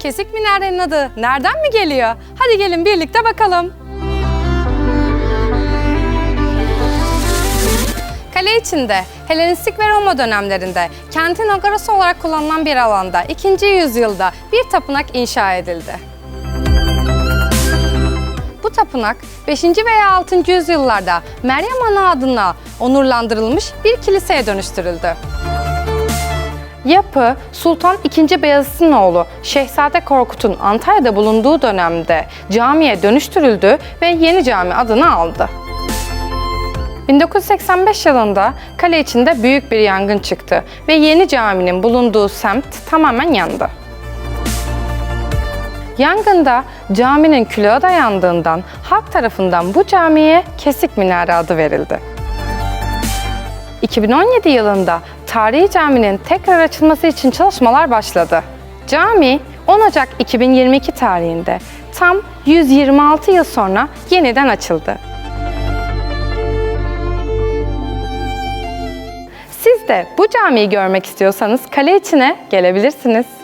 Kesik minarenin adı nereden mi geliyor? Hadi gelin birlikte bakalım. Kale içinde Helenistik ve Roma dönemlerinde kentin agorası olarak kullanılan bir alanda 2. yüzyılda bir tapınak inşa edildi. Bu tapınak 5. veya 6. yüzyıllarda Meryem Ana adına onurlandırılmış bir kiliseye dönüştürüldü. Yapı Sultan II. Beyazıt'ın oğlu Şehzade Korkut'un Antalya'da bulunduğu dönemde camiye dönüştürüldü ve Yeni Cami adını aldı. 1985 yılında kale içinde büyük bir yangın çıktı ve yeni caminin bulunduğu semt tamamen yandı. Yangında caminin külahı da yandığından halk tarafından bu camiye Kesik Minare adı verildi. 2017 yılında tarihi caminin tekrar açılması için çalışmalar başladı. Cami 10 Ocak 2022 tarihinde tam 126 yıl sonra yeniden açıldı. Siz de bu camiyi görmek istiyorsanız kale içine gelebilirsiniz.